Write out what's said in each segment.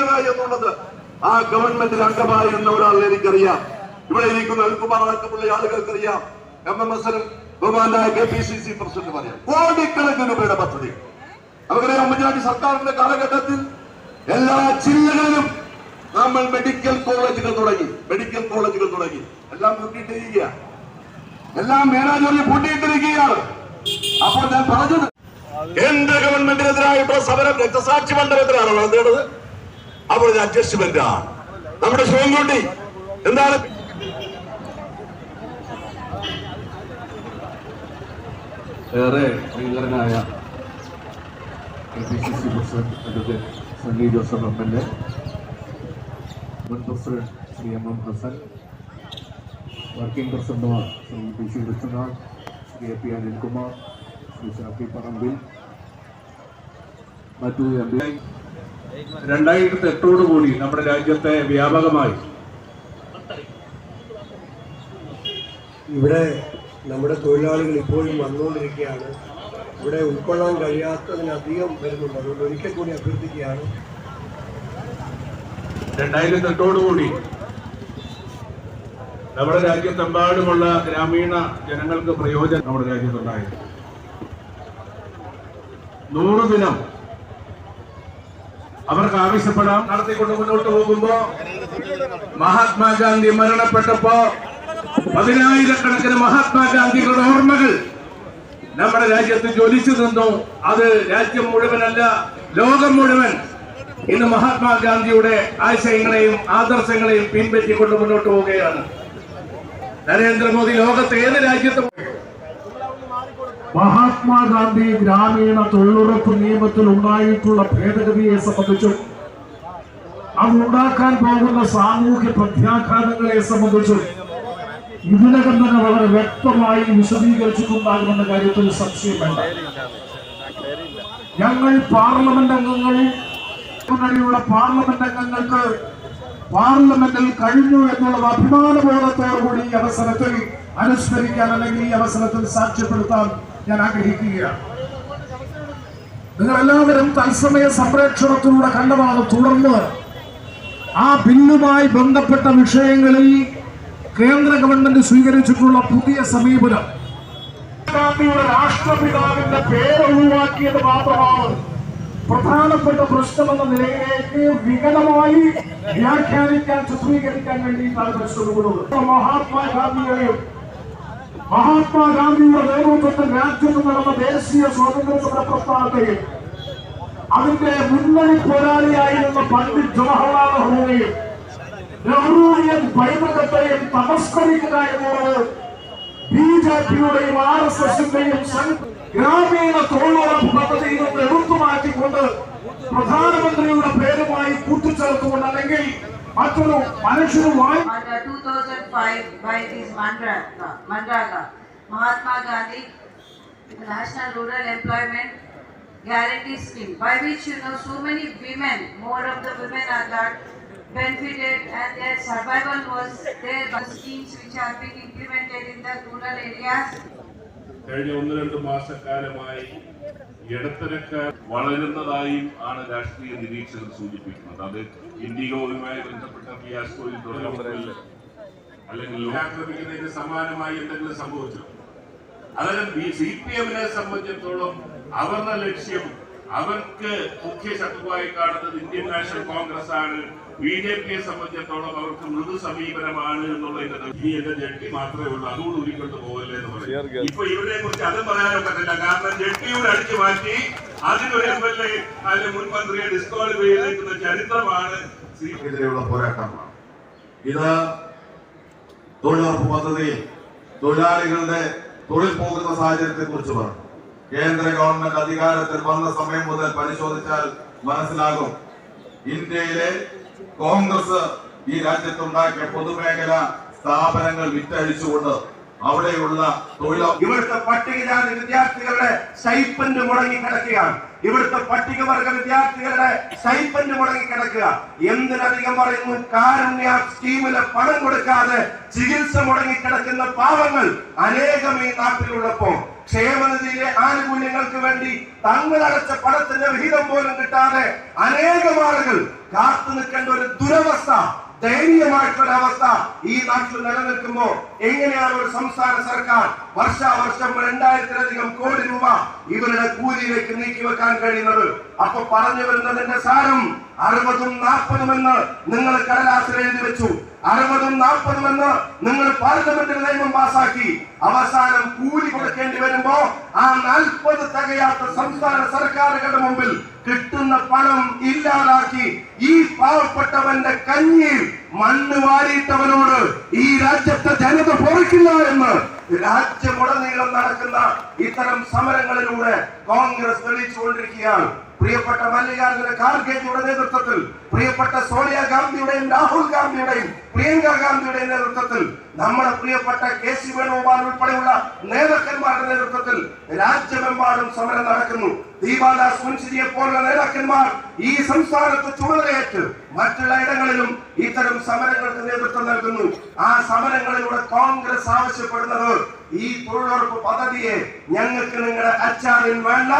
നൽകിയത് എന്നുള്ളത് ആ ഗവൺമെന്റിൽ അംഗമായിരുന്ന ഒരാൾ എനിക്കറിയാം. ഇവിടെ ഇരിക്കുന്ന അൽകുമാർ അടക്കമുള്ള ആളുകൾക്കറിയാം. എം എം എസിനും ബഹുമാനായ K P C C president പറയാം. കോടിക്കണക്കിന് രൂപയുടെ പദ്ധതി. നമുക്കറിയാം ഉമ്മൻചാണ്ടി സർക്കാരിന്റെ കാലഘട്ടത്തിൽ എല്ലാ ജില്ലകളിലും നമ്മൾ മെഡിക്കൽ കോളേജുകൾ തുടങ്ങി. മെഡിക്കൽ കോളേജുകൾ തുടങ്ങി. എല്ലാം കൂട്ടിയിട്ടിരിക്കുക എല്ലാം മേലാജോലി പൂട്ടിയിട്ടിരിക്കുകയാണ്. അപ്പോൾ ഞാൻ പറഞ്ഞത് കേന്ദ്ര ഗവൺമെന്റിനെതിരായിട്ടുള്ള സമരം രക്തസാക്ഷി മണ്ഡലത്തിലാണ് നടത്തേണ്ടത്? അപ്പോൾ അഡ്ജസ്റ്റ്മെന്റ് ആണ് നമ്മുടെ ശിവൻകുട്ടി എന്താണ്? ഏറെ പ്രിയങ്കരനായ president Sunny Joseph M L A മുൻ president Shri M M Hassan working പ്രസിഡന്റുമാർ Shri P C Krishnanath Shri A P Anilkumar Shri Shafi Parambil മറ്റു എം പി രണ്ടായിരത്തി എട്ടോടുകൂടി നമ്മുടെ രാജ്യത്തെ വ്യാപകമായി. ഇവിടെ നമ്മുടെ തൊഴിലാളികൾ ഇപ്പോഴും വന്നുകൊണ്ടിരിക്കുകയാണ്. ഇവിടെ ഉൾക്കൊള്ളാൻ കഴിയാത്തതിനധികം വരുന്നുണ്ട് അതുകൊണ്ട് ഒരിക്കൽ കൂടി അഭ്യർത്ഥിക്കുകയാണ്. രണ്ടായിരത്തി എട്ടോടുകൂടി നമ്മുടെ രാജ്യത്തെമ്പാടുമുള്ള ഗ്രാമീണ ജനങ്ങൾക്ക് പ്രയോജനം നമ്മുടെ രാജ്യത്തുണ്ടായത്. നൂറ് ദിനം അവർക്ക് ആവശ്യപ്പെടാം. നടത്തിക്കൊണ്ട് മുന്നോട്ട് പോകുമ്പോ മഹാത്മാഗാന്ധി മരണപ്പെട്ടപ്പോ പതിനായിരക്കണക്കിന് മഹാത്മാഗാന്ധികളുടെ ഓർമ്മകൾ നമ്മുടെ രാജ്യത്ത് ജ്വലിച്ചു നിന്നു. അത് രാജ്യം മുഴുവനല്ല ലോകം മുഴുവൻ ഇന്ന് മഹാത്മാഗാന്ധിയുടെ ആശയങ്ങളെയും ആദർശങ്ങളെയും പിൻപറ്റിക്കൊണ്ട് മുന്നോട്ട് പോവുകയാണ്. നരേന്ദ്രമോദി ലോകത്ത് ഏത് രാജ്യത്തും മഹാത്മാഗാന്ധി ഗ്രാമീണ തൊഴിലുറപ്പ് നിയമത്തിൽ ഉണ്ടായിട്ടുള്ള ഭേദഗതിയെ സംബന്ധിച്ചും അത് ഉണ്ടാക്കാൻ പോകുന്ന സാമൂഹ്യ പ്രത്യാഘാതങ്ങളെ സംബന്ധിച്ചും ഇതിനകം തന്നെ വളരെ വ്യക്തമായി വിശദീകരിച്ചിട്ടുണ്ടാകുമെന്ന കാര്യത്തിൽ സംശയം വേണ്ട. ഞങ്ങൾ പാർലമെന്റ് അംഗങ്ങൾ പാർലമെന്റ് അംഗങ്ങൾക്ക് പാർലമെന്റിൽ കഴിഞ്ഞു എന്നുള്ളത് അഭിമാനബോധത്തോടുകൂടി ഈ അവസരത്തിൽ അനുസ്മരിക്കാൻ അല്ലെങ്കിൽ ഈ അവസരത്തിൽ സാക്ഷ്യപ്പെടുത്താൻ ഞാൻ ആഗ്രഹിക്കുകയാണ്. നിങ്ങൾ എല്ലാവരും തത്സമയ സംപ്രേക്ഷണത്തിലൂടെ കണ്ടതാണ് തുടർന്ന് ആ ബില്ലുമായി ബന്ധപ്പെട്ട വിഷയങ്ങളിൽ കേന്ദ്ര ഗവൺമെന്റ് സ്വീകരിച്ചിട്ടുള്ള പുതിയ സമീപനം. ഗാന്ധിയുടെ രാഷ്ട്രപിതാവിന്റെ പേര് ഒഴിവാക്കിയത് മാത്രമാണ്. പ്രധാനപ്പെട്ട പ്രശ്നമെന്ന നിലയിലേക്ക് വികലമായി വ്യാഖ്യാനിക്കാൻ ചിത്രീകരിക്കാൻ വേണ്ടിയിട്ടാണ് പരിശ്രമിക്കുന്നത് മഹാത്മാഗാന്ധിയെയും മഹാത്മാഗാന്ധിയുടെ നേതൃത്വത്തിൽ രാജ്യത്ത് നടന്ന ദേശീയ സ്വാതന്ത്ര്യ സമര പ്രസ്ഥാനത്തെയും അതിന്റെ മുന്നണി പോരാളിയായിരുന്ന പണ്ഡിറ്റ് ജവഹർലാൽ നെഹ്റുവിനെയും നെഹ്റുവിയൻ പൈതൃകത്തെയും തമസ്കരിക്കുക എന്നുള്ളത് ബി ജെ പിയുടെയും ആർ എസ് എസിന്റെയും ഗ്രാമീണ തൊഴിലുറപ്പ് പദ്ധതിയിൽ നിന്ന് എടുത്തു മാറ്റിക്കൊണ്ട് പ്രധാനമന്ത്രിയുടെ പേരുമായി കൂട്ടിച്ചേർത്തുകൊണ്ട് അല്ലെങ്കിൽ മറ്റൊരു മനുഷ്യന് വായി under 2005 by this Mandra, Mandraka. Mahatma Gandhi National Rural Employment Guarantee Scheme, by which you know so many women, more of the women are got benefited and their survival was there by schemes which are being implemented in the rural areas. കഴിഞ്ഞ ഒന്ന് രണ്ട് മാസക്കാലമായി ഇടത്തരക്കാർ വളരുന്നതായും ആണ് രാഷ്ട്രീയ നിരീക്ഷകർ സൂചിപ്പിക്കുന്നത് അത് ഇൻഡിഗോവുമായി ബന്ധപ്പെട്ട ഫിയാസ്കോയിൽ തുടങ്ങുന്നതല്ല അല്ലെങ്കിൽ ആക്രമിക്കുന്നതിന് സമാനമായി എന്തെങ്കിലും സംഭവിച്ചു? അതായത് സി പി എമ്മിനെ സംബന്ധിച്ചിടത്തോളം അവരുടെ ലക്ഷ്യം അവർക്ക് മുഖ്യ ശത്രുവായി കാണുന്നത് ഇന്ത്യൻ നാഷണൽ കോൺഗ്രസ് ആണ്. ബി ജെ പിയെ സംബന്ധിച്ചിടത്തോളം അവർക്ക് മൃദു സമീപനമാണ് എന്നുള്ളതിന്റെ ഇനി എന്റെ ജഡ്ജി മാത്രമേ ഉള്ളൂ. അതുകൊണ്ട് ഉരുക്കൊണ്ട് പോകല്ലേ എന്ന് പറയും. ഇപ്പൊ ഇവരെ കുറിച്ച് അതും പറയാനും പറ്റില്ല കാരണം ജഡ്ജിയോട് അടിച്ചു മാറ്റി അതിനൊരു എം എൽ എ അതിന്റെ മുൻ മന്ത്രിയെ ഡിസ്ക്വാളിഫൈ ചെയ്തേക്കുന്ന ചരിത്രമാണ് എതിരെയുള്ള പോരാട്ടമാണ്. ഇത് തൊഴിലുറപ്പ് പദ്ധതിയിൽ തൊഴിലാളികളുടെ തൊഴിൽ പോകുന്ന സാഹചര്യത്തെ കുറിച്ച് പറഞ്ഞു. കേന്ദ്ര ഗവൺമെന്റ് അധികാരത്തിൽ വന്ന സമയം മുതൽ പരിശോധിച്ചാൽ മനസ്സിലാകും. ഇന്ത്യയിലെ കോൺഗ്രസ് ഈ രാജ്യത്തുണ്ടാക്കിയ പൊതുമേഖല സ്ഥാപനങ്ങൾ വിറ്റഴിച്ചുകൊണ്ട് അവിടെയുള്ള തൊഴിലാളി ഇവിടുത്തെ പട്ടികജാതി വിദ്യാർത്ഥികളുടെ സൈപ്പന്റ് മുടങ്ങി കിടക്കുകയാണ് ഇവിടുത്തെ പട്ടികവർഗ വിദ്യാർത്ഥികളുടെ സൈപ്പന്റ് മുടങ്ങി കിടക്കുക എന്തിനധികം പറയുന്നു? കാരുണ്യ സ്കീമിൽ പണം കൊടുക്കാതെ ചികിത്സ മുടങ്ങി കിടക്കുന്ന പാവങ്ങൾ അനേകം ഈ നാട്ടിലുള്ളപ്പോ ക്ഷേമനിധിയിലെ ആനുകൂല്യങ്ങൾക്ക് വേണ്ടി തങ്ങളടച്ച പണത്തിന്റെ വിഹിതം പോലും കിട്ടാതെ അനേകം ആളുകൾ കാത്തു നിൽക്കേണ്ട ഒരു ദുരവസ്ഥ ദയനീയമായിട്ടുള്ള അവസ്ഥ ഈ നാട്ടിൽ നിലനിൽക്കുമ്പോൾ എങ്ങനെയാണ് ഒരു സംസ്ഥാന സർക്കാർ വർഷാവർഷം രണ്ടായിരത്തിലധികം കോടി രൂപ ഇവരുടെ കൂലിയിലേക്ക് നീക്കി വെക്കാൻ കഴിയുന്നത്. അപ്പൊ പറഞ്ഞു വരുന്നതിന്റെ സാരം അറുപതും നാൽപ്പതും എന്ന് നിങ്ങൾ കടലാസിൽ എഴുതി വെച്ചു. അറുപതും നാൽപ്പതും എന്ന് നിങ്ങൾ പാർലമെന്റിൽ നിയമം പാസാക്കി. അവസാനം കൂലി കൊടുക്കേണ്ടി വരുമ്പോ ആ നാൽപ്പത് തികയാത്ത സംസ്ഥാന സർക്കാരുകളുടെ മുമ്പിൽ കിട്ടുന്ന പണം ഇല്ലാതാക്കി ഈ പാവപ്പെട്ടവന്റെ കഞ്ഞിയിൽ മണ്ണ് വാരിയിട്ടവനോട് ഈ രാജ്യത്തെ ജനത പൊറിക്കില്ല എന്ന് രാജ്യമുടനീളം നടക്കുന്ന ഇത്തരം സമരങ്ങളിലൂടെ കോൺഗ്രസ് തെളിയിച്ചുകൊണ്ടിരിക്കുകയാണ്. പ്രിയപ്പെട്ട മല്ലികാർജുന ഖാർഗെയുടെ നേതൃത്വത്തിൽ പ്രിയപ്പെട്ട സോണിയാഗാന്ധിയുടെയും രാഹുൽ ഗാന്ധിയുടെയും പ്രിയങ്ക ഗാന്ധിയുടെയും നേതൃത്വത്തിൽ നമ്മുടെ പ്രിയപ്പെട്ട കെ സി വേണുഗോപാൽ ഉൾപ്പെടെയുള്ള നേതാക്കന്മാരുടെ നേതൃത്വത്തിൽ രാജ്യമെമ്പാടും സമരം നടക്കുന്നു. ദീപാദാസ് മുൻസിരിയെ പോലുള്ള നേതാക്കന്മാർ ഈ സംസ്ഥാനത്ത് ചുമതലയേറ്റ് മറ്റുള്ള ഇടങ്ങളിലും ഇത്തരം സമരങ്ങൾക്ക് നേതൃത്വം നൽകുന്നു. ആ സമരങ്ങളിലൂടെ കോൺഗ്രസ് ആവശ്യപ്പെടുന്നത് ഈ തൊഴിലുറപ്പ് പദ്ധതിയെ ഞങ്ങൾക്ക് നിങ്ങളുടെ അച്ചാറിൻ വേണ്ട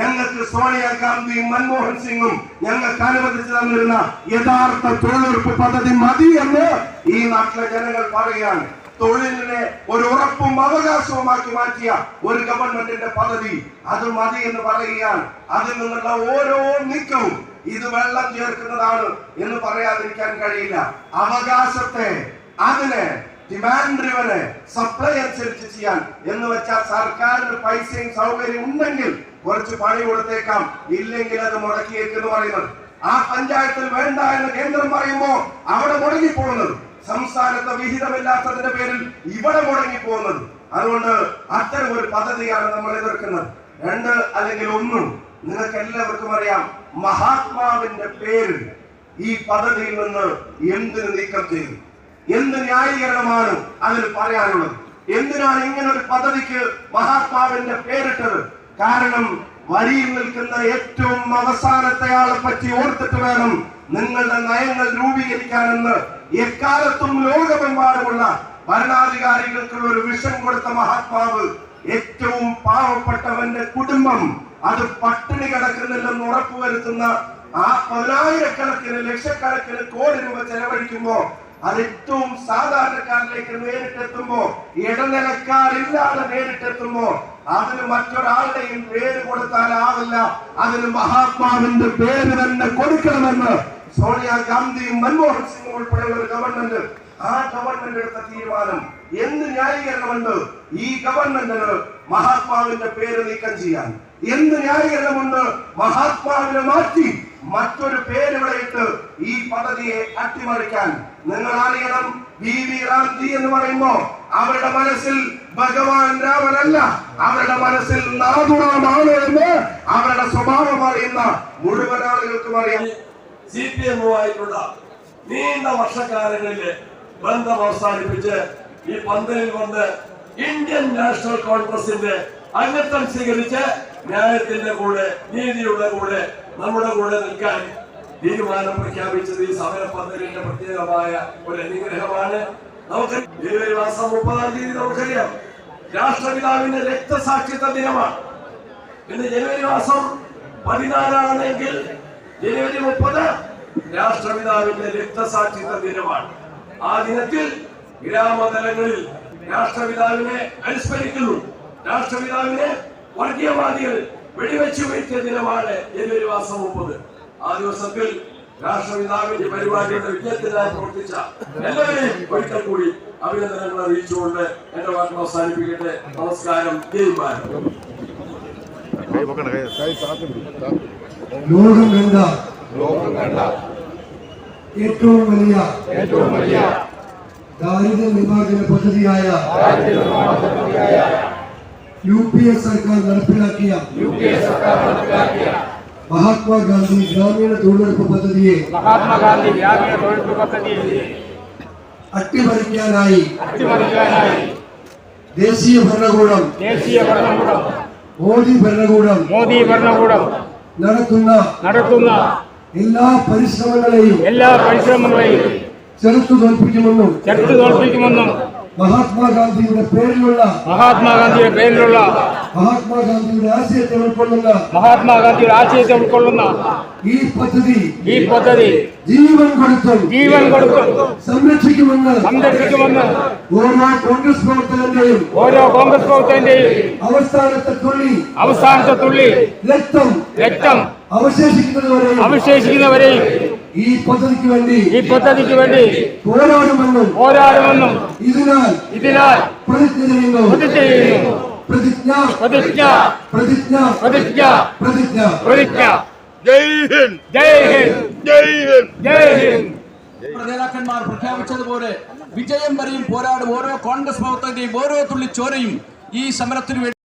ഞങ്ങൾക്ക് സോണിയാഗാന്ധിയും മൻമോഹൻ സിംഗും ഞങ്ങൾക്ക് അനുവദിച്ചു തന്നിരുന്ന യഥാർത്ഥ തൊഴിലുറപ്പ് പദ്ധതി മതി എന്ന് ഈ നാട്ടിലെ ജനങ്ങൾ പറയുകയാണ്. തൊഴിലിനെ ഒരു ഉറപ്പും അവകാശവുമാക്കി മാറ്റിയ ഒരു ഗവൺമെന്റിന്റെ പദ്ധതി അത് മതി എന്ന് പറയുകയാണ്. അതിൽ നിന്നുള്ള ഓരോ നീക്കവും ഇത് വെള്ളം ചേർക്കുന്നതാണ് എന്ന് പറയാതിരിക്കാൻ കഴിയില്ല. അവകാശത്തെ അതിനെ ഡിമാൻഡ് ഡ്രിവന് സപ്ലൈ അനുസരിച്ച് ചെയ്യാൻ എന്ന് വെച്ചാൽ സർക്കാരിന് പൈസയും സൗകര്യം ഉണ്ടെങ്കിൽ കുറച്ച് പണി കൊടുത്തേക്കാം. ഇല്ലെങ്കിൽ അത് മുടക്കിയേക്കെന്ന് പറയുന്നത്. ആ പഞ്ചായത്തിൽ വേണ്ട എന്ന് കേന്ദ്രം പറയുമ്പോൾ അവിടെ മുടങ്ങി പോകുന്നത് സംസ്ഥാനത്തെ വിഹിതമില്ലാത്തതിന്റെ പേരിൽ ഇവിടെ മുടങ്ങി പോകുന്നത് അതുകൊണ്ട് അത്തരം ഒരു പദ്ധതിയാണ് നമ്മൾ എതിർക്കുന്നത്. രണ്ട് അല്ലെങ്കിൽ ഒന്നും നിങ്ങൾക്ക് എല്ലാവർക്കും അറിയാം മഹാത്മാവിന്റെ പേരിൽ ഈ പദ്ധതിയിൽ നിന്ന് എന്തിനു നീക്കം ചെയ്തു? എന്ത് ന്യായീകരണമാണ് അതിൽ പറയാനുള്ളത്? എന്തിനാണ് ഇങ്ങനെ ഒരു പദവിക്ക് മഹാത്മാവിന്റെ പേരിട്ടത്? കാരണം വരിയിൽ നിൽക്കുന്ന ഏറ്റവും അവസാനത്തെ ആളെ പറ്റി ഓർത്തിട്ട് വേണം നിങ്ങളുടെ നയങ്ങൾ രൂപീകരിക്കാനെന്ന്. എക്കാലത്തും ലോകമെമ്പാടുമുള്ള ഭരണാധികാരികൾക്കുള്ള ഒരു വിഷം കൊടുത്ത മഹാത്മാവ് ഏറ്റവും പാവപ്പെട്ടവന്റെ കുടുംബം അത് പട്ടിണി കിടക്കുന്നില്ലെന്ന് ഉറപ്പുവരുത്തുന്ന ആ പതിനായിരക്കണക്കിന് ലക്ഷക്കണക്കിന് കോടി രൂപ ചെലവഴിക്കുമ്പോ അത് ഏറ്റവും സാധാരണക്കാരിലേക്ക് നേരിട്ടെത്തുമ്പോ ഇടനിലക്കാരില്ലാതെ നേരിട്ടെത്തുമ്പോ അതിന് മറ്റൊരാളുടെയും പേര് കൊടുത്താലാവില്ല. അതിന് മഹാത്മാവിന്റെ പേര് തന്നെ കൊടുക്കണമെന്ന് സോണിയാഗാന്ധിയും മൻമോഹൻ സിംഗും ഉൾപ്പെടെയുള്ള ഗവൺമെന്റ് ആ ഗവൺമെന്റ് എടുത്ത തീരുമാനം എന്ത് ന്യായീകരണമുണ്ട്? ഈ ഗവൺമെന്റിന് മഹാത്മാവിന്റെ പേര് നീക്കം ചെയ്യാൻ. എന്ത് ന്യായീകരണമുണ്ട്? മഹാത്മാവിനെ മാറ്റി മറ്റൊരു പേര് ഇവിടെ ഇട്ട് ഈ പദ്ധതിയെ അട്ടിമറിക്കാൻ നിങ്ങൾ അറിയണം വി വി റാംജി എന്ന് പറയുമ്പോ അവരുടെ മനസ്സിൽ ഭഗവാൻ രാമനല്ല. അവരുടെ മനസ്സിൽ നാഥുറാമാണ് എന്ന് അവരുടെ സ്വഭാവം അറിയുന്ന മുഴുവൻ ആളുകൾക്കും അറിയാം. സി പി എമ്മുമായിട്ടുള്ള നീണ്ട വർഷക്കാലങ്ങളിലെ ബന്ധം അവസാനിപ്പിച്ച് ഈ പന്തലിൽ വന്ന് ഇന്ത്യൻ നാഷണൽ കോൺഗ്രസിന്റെ അംഗത്വം സ്വീകരിച്ച് ന്യായത്തിന്റെ കൂടെ നീതിയുടെ കൂടെ നമ്മുടെ കൂടെ നിൽക്കാൻ തീരുമാനം പ്രഖ്യാപിച്ചത് ഈ സമര പദ്ധതിന്റെ പ്രത്യേകമായ ഒരു അനുഗ്രഹമാണ്. നമുക്ക് ജനുവരി മാസം മുപ്പതാം തീയതി നമുക്കറിയാം രാഷ്ട്രപിതാവിന്റെ രക്തസാക്ഷിത്വ ദിനമാണ്. ഇന്ന് ജനുവരി മാസം പതിനാലാണെങ്കിൽ ജനുവരി മുപ്പത് രാഷ്ട്രപിതാവിന്റെ രക്തസാക്ഷിത്വ ദിനമാണ്. ആ ദിനത്തിൽ ഗ്രാമതലങ്ങളിൽ രാഷ്ട്രപിതാവിനെ അനുസ്മരിക്കുന്നു. രാഷ്ട്രപിതാവിനെ വർഗീയവാദികൾ വെടിവെച്ചു വീഴ്ത്തിയ ദിനമാണ് ജനുവരി മാസം മുപ്പത് ആ ദിവസത്തിൽ രാഷ്ട്രപിതാവിന്റെ പരിപാടിയുടെ വിജയത്തിനായി പ്രവർത്തിച്ച എല്ലാവരെയും ഒരിക്കൽ കൂടി അഭിനന്ദനങ്ങൾ അറിയിച്ചുകൊണ്ട് എന്റെ വാക്ക് അവസാനിപ്പിക്കട്ടെ. നമസ്കാരം. തീരുമാനം ഭാരത് ലോകം കണ്ട ഏറ്റവും വലിയ ദാരിദ്ര്യ നിർമ്മാർജന പദ്ധതിയായ യു പി എ സർക്കാർ നടപ്പിലാക്കിയ മഹാത്മാഗാന്ധി ഗ്രാമീണ തൊഴിലുറപ്പ് പദ്ധതിയെ അട്ടിമറിക്കാനായി ദേശീയ ഭരണകൂടം ദേശീയ ഭരണകൂടം മോദി ഭരണകൂടം മോദി ഭരണകൂടം നടത്തുന്ന നടത്തുന്ന എല്ലാ പരിശ്രമങ്ങളെയും എല്ലാ പരിശ്രമങ്ങളെയും ചെറുത്തു തോൽപ്പിക്കുമെന്നും ചെറുത്തു തോൽപ്പിക്കുമെന്നും മഹാത്മാഗാന്ധിയുടെ പേരിലുള്ള മഹാത്മാഗാന്ധിയുടെ പേരിലുള്ള മഹാത്മാഗാന്ധിയുടെ ആശയത്തെ ഉൾക്കൊള്ളുന്ന മഹാത്മാഗാന്ധിയുടെ ആശയത്തെ ഉൾക്കൊള്ളുന്ന ഈ പദ്ധതി ഈ പദ്ധതി ജീവൻ കൊടുത്തും ജീവൻ കൊടുത്തും സംരക്ഷിക്കുമെന്ന് സംരക്ഷിക്കുമെന്ന് ഓരോ കോൺഗ്രസ് പ്രവർത്തകന്റെയും ഓരോ കോൺഗ്രസ് പ്രവർത്തകന്റെയും അവസാനത്തെ തുള്ളി അവസാനത്തെ തുള്ളി രക്തം രക്തം അവശേഷിക്കുന്നതുവരെയും അവശേഷിക്കുന്നവരെയും ഈ പദ്ധതിക്ക് വേണ്ടി ഈ പദ്ധതിക്ക് വേണ്ടി പോരാടുമെന്നും പോരാടുമെന്നും ഇതിനാൽ ഇതിനാൽ പ്രതിജ്ഞ ചെയ്യുന്നു പ്രതിജ്ഞ ചെയ്യുന്നു. പ്രതിജ്ഞ പ്രതിജ്ഞ പ്രതിജ്ഞ പ്രതിജ്ഞ പ്രതിജ്ഞ പ്രതിജ്ഞ ജയ് ഹിന്ദ്. ജയ് ഹിന്ദ്. ജയ് ഹിന്ദ്. ജയ് ഹിന്ദ്. നേതാക്കന്മാർ പ്രഖ്യാപിച്ചതുപോലെ വിജയം വരെയും പോരാടും. ഓരോ കോൺഗ്രസ് പ്രവർത്തകന്റെയും ഓരോ തുള്ളി ചോരയും ഈ സമരത്തിനു വേണ്ടി